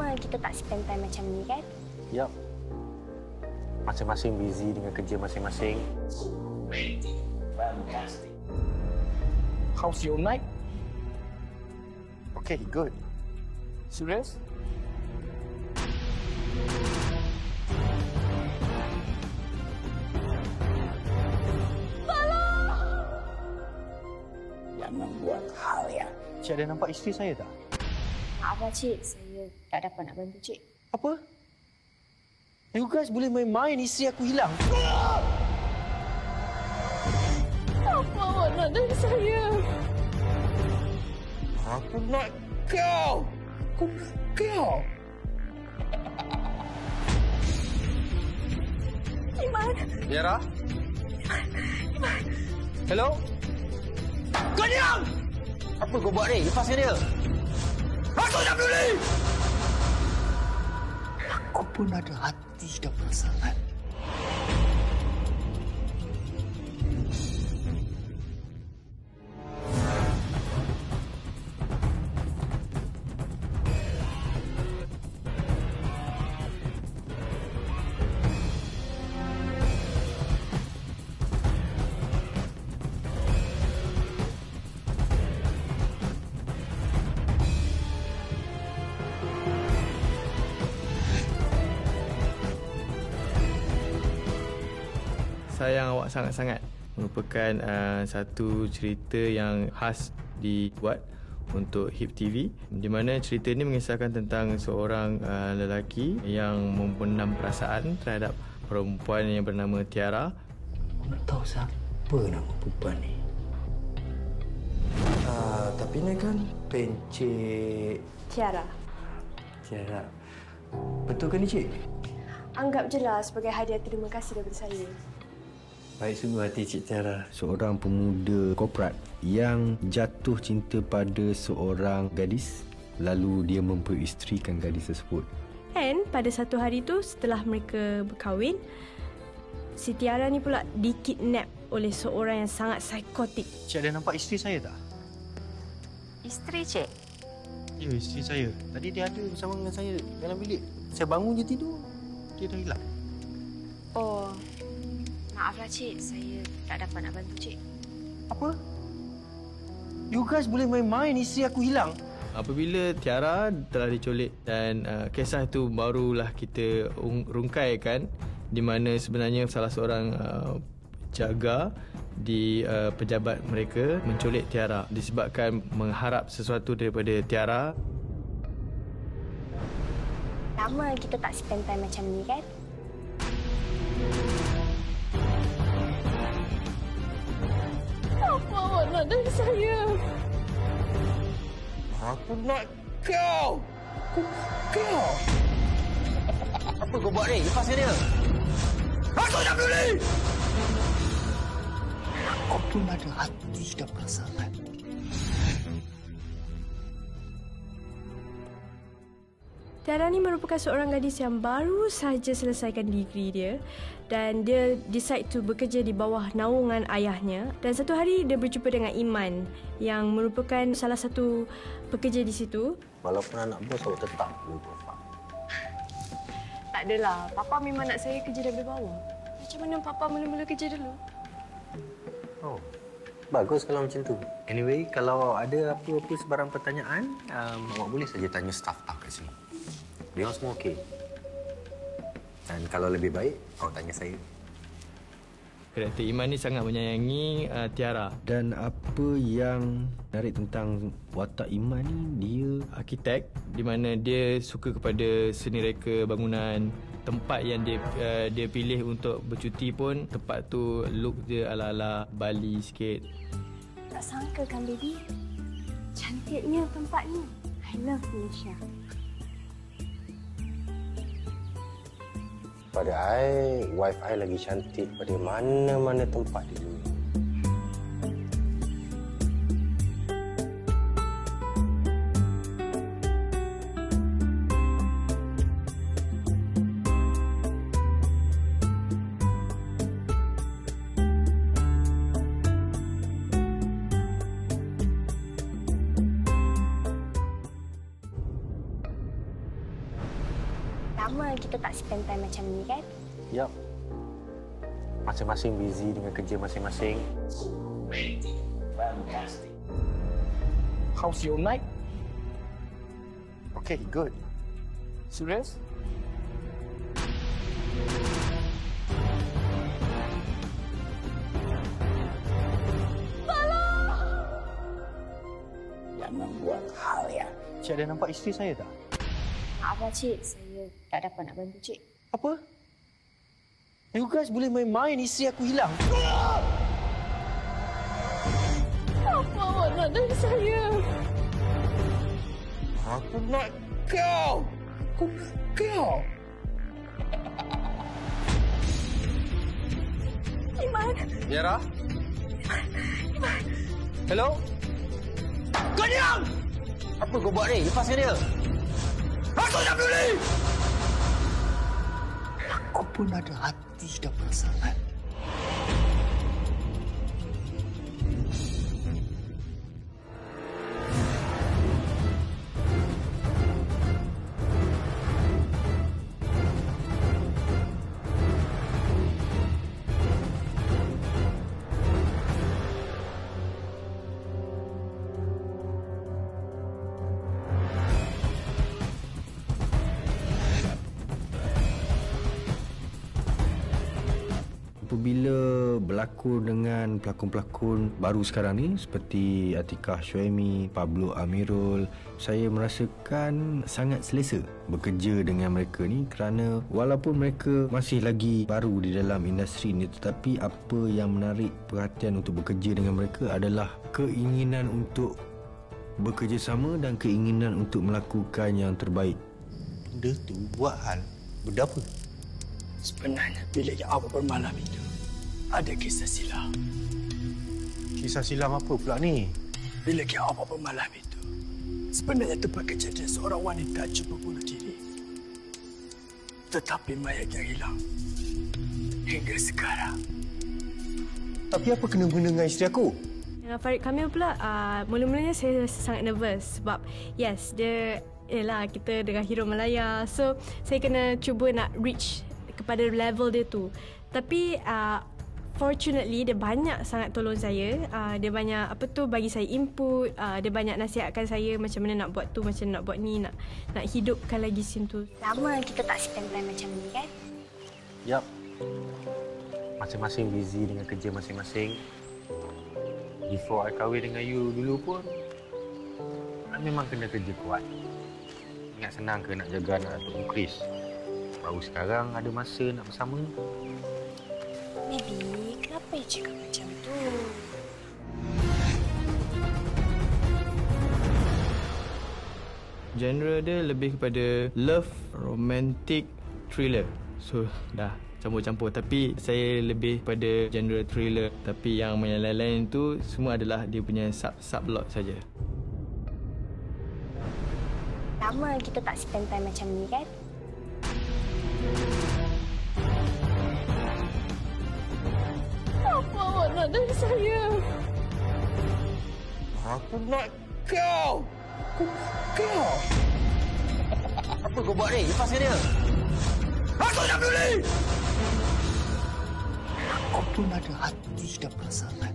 Lama kita tak spend time macam ni kan? Yap. Masing-masing busy dengan kerja masing-masing. Fantastic. How's your night? Okay, good. Serious? Jangan buat hal yang Cik ada nampak isteri saya tak? Maaf lah cik, saya tak dapat nak bantu cik. Apa? You guys boleh main-main isteri aku hilang. Apa awak nak dari saya? Aku nak kau! Aku nak kau! Iman, Tiara? Hello? Kau diam! Apa kau buat ni? Lepaskan dia. Aku tak peduli! Aku pun ada hati dan perasaan. Sayang Awak Sangat-Sangat merupakan uh, satu cerita yang khas dibuat untuk HIP TV di mana cerita ini mengisahkan tentang seorang uh, lelaki yang membenam perasaan terhadap perempuan yang bernama Tiara Aku nak tahu siapa nama perempuan ni. Uh, tapi ni kan pencik Tiara. Tiara. Betul ke ni cik? Anggap je lah sebagai hadiah terima kasih daripada saya. Baik sungguh hati Cik Tiara. Seorang pemuda korporat yang jatuh cinta pada seorang gadis lalu dia memperisterikan gadis tersebut. And pada satu hari tu setelah mereka berkahwin, si Tiara ni pula dikidnap oleh seorang yang sangat psikotik. Cik ada nampak isteri saya tak? Isteri cik? Ya, isteri saya. Tadi dia ada bersama dengan saya dalam bilik. Saya bangun je tidur. Dia dah hilang. Cik, saya tak dapat nak bantu cik. Apa? You guys boleh main-main isteri aku hilang? Apabila Tiara telah diculik dan uh, kisah itu barulah kita ung- rungkaikan di mana sebenarnya salah seorang uh, jaga di uh, pejabat mereka menculik Tiara disebabkan mengharap sesuatu daripada Tiara Lama kita tak spend time macam ni kan? Apa awak nak dari saya? Aku nak kau! Aku kau! Apa kau buat ni? Lepaskan dia. Aku tak peduli! Aku pun ada hati dan perasaan. Tiara ni merupakan seorang gadis yang baru sahaja selesaikan degree dia dan dia decide to bekerja di bawah naungan ayahnya dan satu hari dia berjumpa dengan Iman yang merupakan salah satu pekerja di situ. Walaupun anak bos, awak tetap lupa Pak. Tak adalah. Papa memang nak saya kerja daripada bawah. Macam mana Papa mula-mula kerja dulu? Oh, bagus kalau macam tu. Anyway, kalau ada apa-apa sebarang pertanyaan, um, awak boleh saja tanya staff-staff kat sini. Dia orang semua okey. Dan kalau lebih baik, awak tanya saya. karakter Iman ni sangat menyayangi uh, Tiara Dan apa yang menarik tentang watak Iman ni, dia arkitek di mana dia suka kepada seni reka bangunan tempat yang dia uh, dia pilih untuk bercuti pun tempat tu look dia ala-ala Bali sikit Tak sangka kan, baby? Cantiknya tempat ni. I love Malaysia. Pada I, wife I lagi cantik pada mana-mana tempat di dunia. Masing-masing busy dengan kerja masing-masing. How's your night? Okay, good. Serious? Jangan buat hal yang Cik ada nampak isteri saya tak? Maaf lah cik, saya tak dapat nak bantu cik. Apa? You guys boleh main-main isteri aku hilang. Apa awak nak dari saya? Aku nak kau! Aku nak kau! Iman, Yara? Hello? Kau diam! Apa kau buat ni? Lepaskan dia. Aku tak peduli! Aku pun ada hati てきたからさ。はい Apabila berlakon dengan pelakon-pelakon baru sekarang ni seperti Atikah Shuaimi, Pablo Amirul, saya merasakan sangat selesa bekerja dengan mereka ni kerana walaupun mereka masih lagi baru di dalam industri ni tetapi apa yang menarik perhatian untuk bekerja dengan mereka adalah keinginan untuk bekerjasama dan keinginan untuk melakukan yang terbaik. Benda tu buat hal berdapa. Sebenarnya bilik yang awak bermalam itu ada kisah silam. Kisah silam apa pula ni? Bilik yang awak bermalam itu sebenarnya tempat kejadian seorang wanita cuba bunuh diri. Tetapi mayat yang hilang hingga sekarang. Tapi apa kena guna dengan isteri aku? Dengan Farid Kamil pula, uh, mula-mulanya saya sangat nervous sebab yes, dia Yelah, kita dengan hero Malaya. So, saya kena cuba nak reach kepada level dia tu. Tapi, uh, fortunately, dia banyak sangat tolong saya. Uh, dia banyak, apa tu, bagi saya input. Uh, dia banyak nasihatkan saya macam mana nak buat tu, macam nak buat ni, nak nak hidupkan lagi scene tu. Lama kita tak spend time macam ni kan? Yap. Masing-masing busy dengan kerja masing-masing. Before I kahwin dengan you dulu pun, I memang kena kerja kuat. Ingat senang ke nak jaga anak Datuk Mukris? Baru sekarang ada masa nak bersama. Baby, kenapa you cakap macam tu? Genre dia lebih kepada love, romantic, thriller. So, dah campur-campur. Tapi saya lebih pada genre thriller. Tapi yang lain-lain tu semua adalah dia punya sub-subplot saja. Lama kita tak spend time macam ni kan? Nak dari saya? Aku nak kau! Aku kau! Apa kau buat ni? Lepaskan dia. Aku tak peduli! Aku pun ada hati dan perasaan.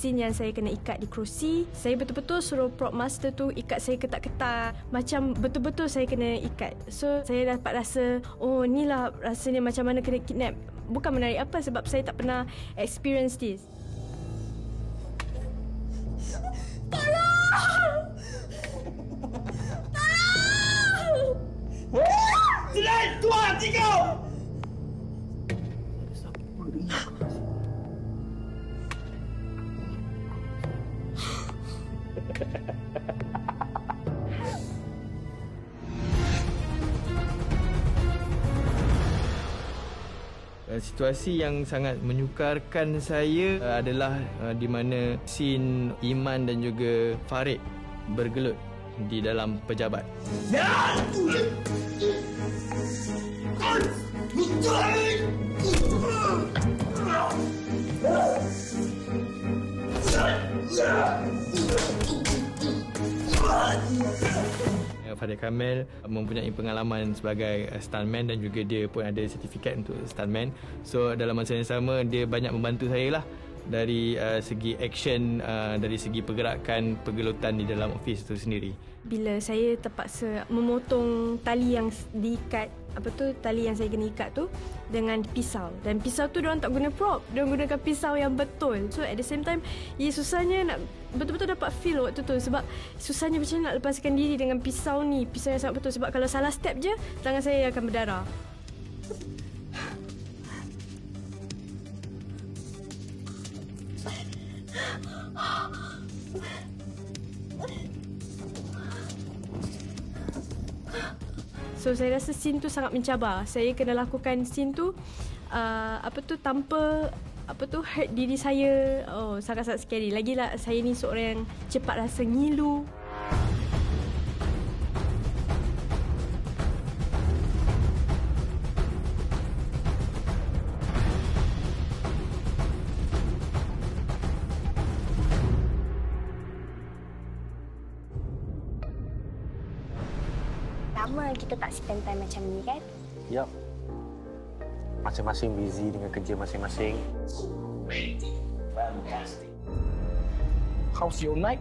Scene yang saya kena ikat di kerusi, saya betul-betul suruh prop master tu ikat saya ketat-ketat. Macam betul-betul saya kena ikat. So, saya dapat rasa, oh ni lah rasanya macam mana kena kidnap. Bukan menarik apa sebab saya tak pernah experience this. Selain tuan hati kau! Uh, situasi yang sangat menyukarkan saya uh, adalah uh, di mana scene Iman dan juga Farid bergelut di dalam pejabat. Farid Kamil mempunyai pengalaman sebagai uh, stuntman dan juga dia pun ada sertifikat untuk stuntman. So dalam masa yang sama dia banyak membantu saya lah dari uh, segi action uh, dari segi pergerakan pergelutan di dalam office itu sendiri. Bila saya terpaksa memotong tali yang diikat apa tu tali yang saya kena ikat tu dengan pisau. Dan pisau tu orang tak guna prop dia gunakan pisau yang betul. So at the same time ya susahnya nak betul-betul dapat feel waktu tu sebab susahnya macam nak lepaskan diri dengan pisau ni. Pisau yang sangat betul. Sebab kalau salah step je tangan saya akan berdarah So saya rasa scene tu sangat mencabar. Saya kena lakukan scene tu uh, apa tu tanpa apa tu hurt diri saya. Oh sangat-sangat scary. Lagilah saya ni seorang yang cepat rasa ngilu. Spend time macam ni kan? Yap. Masing-masing busy dengan kerja masing-masing. How's your night?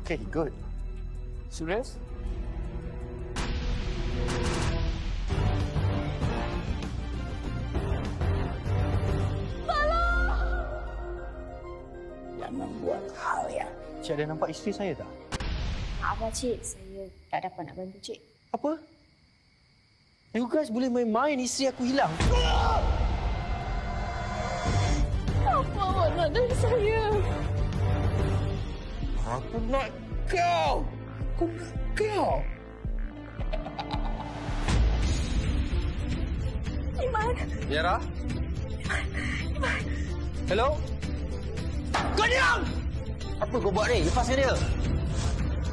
Okay, good. Serious? Jangan buat hal yang Cik ada nampak isteri saya tak? Lah cik, saya tak dapat nak bantu cik. Apa? You guys boleh main-main isteri aku hilang. Apa awak nak dari saya? Aku nak kau. Aku nak kau. Iman, Yara? Hello? Kau diam! Apa kau buat ni? Lepaskan dia.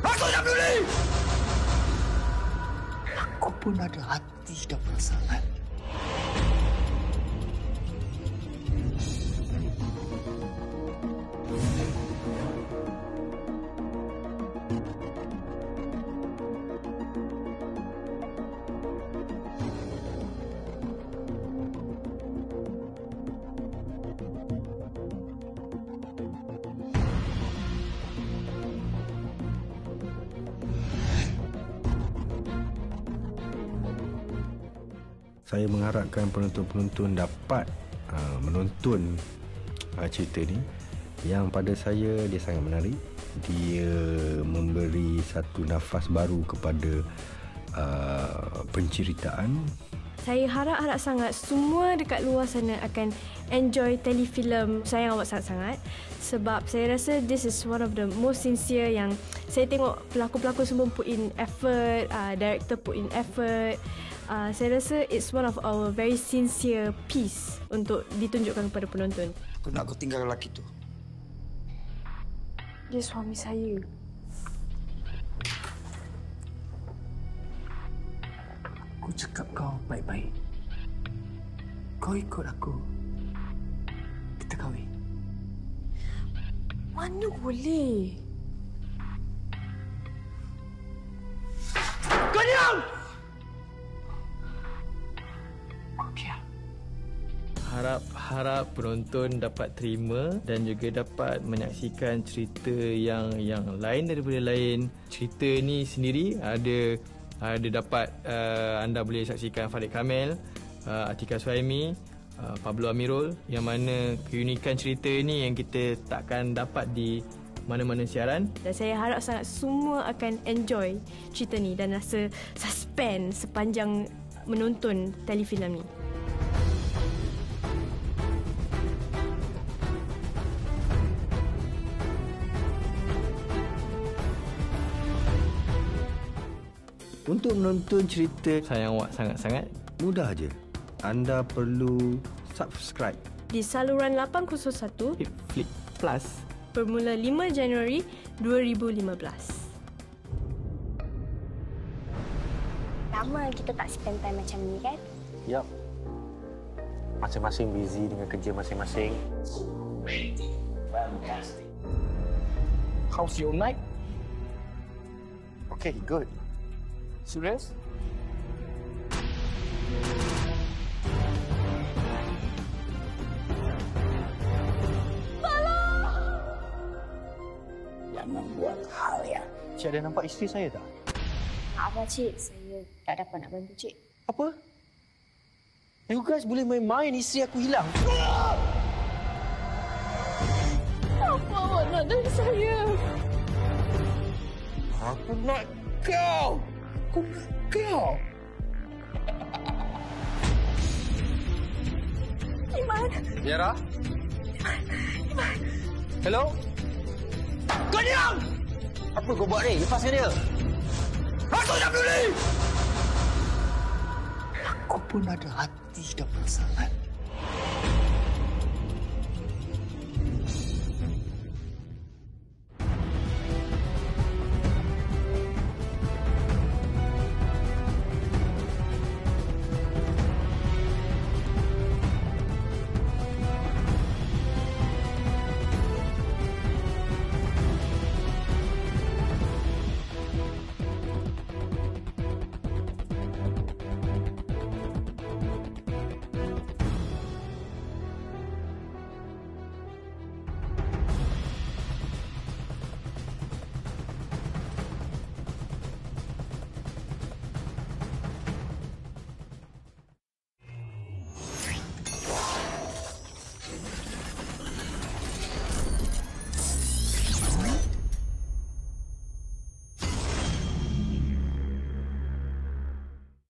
Aku tak peduli! Aku pun ada hati dan perasaan. Saya mengharapkan penonton-penonton dapat uh, menonton uh, cerita ni yang pada saya dia sangat menarik. Dia memberi satu nafas baru kepada uh, penceritaan saya harap-harap sangat semua dekat luar sana akan enjoy telefilm Sayang Awak Sangat-Sangat sebab saya rasa this is one of the most sincere yang saya tengok pelakon-pelakon semua put in effort, uh, director put in effort. Uh, saya rasa it's one of our very sincere piece untuk ditunjukkan kepada penonton. Aku nak kau tinggal lelaki tu. Dia suami saya. Aku cakap kau baik-baik. Kau ikut aku. Kita kahwin. Mana boleh? Harap-harap penonton dapat terima dan juga dapat menyaksikan cerita yang yang lain daripada lain. Cerita ni sendiri ada ada dapat uh, anda boleh saksikan Farid Kamil, uh, Atika Suhaimi, uh, Pablo Amirul yang mana keunikan cerita ni yang kita takkan dapat di mana-mana siaran Dan saya harap sangat semua akan enjoy cerita ni dan rasa suspense sepanjang menonton telefilm ni. Untuk menonton cerita sayang awak sangat-sangat mudah je. Anda perlu subscribe Di saluran 801 Flip Flip Plus bermula 5 Januari 2015. Lama kita tak spend time macam ni kan? Yap. Masing-masing busy dengan kerja masing-masing. How's your night? Okay, good. Serius? Jangan buat hal yang... Cik ada nampak isteri saya tak? Maaf lah cik, saya tak dapat nak bantu cik. Apa? You guys boleh main-main isteri aku hilang. Apa awak nak dari saya? Aku nak kau! Nak kau! Yara? Hello? Kau diam! Apa kau buat ni? Lepaskan dia. Aku tak peduli! Aku pun ada hati dan perasaan.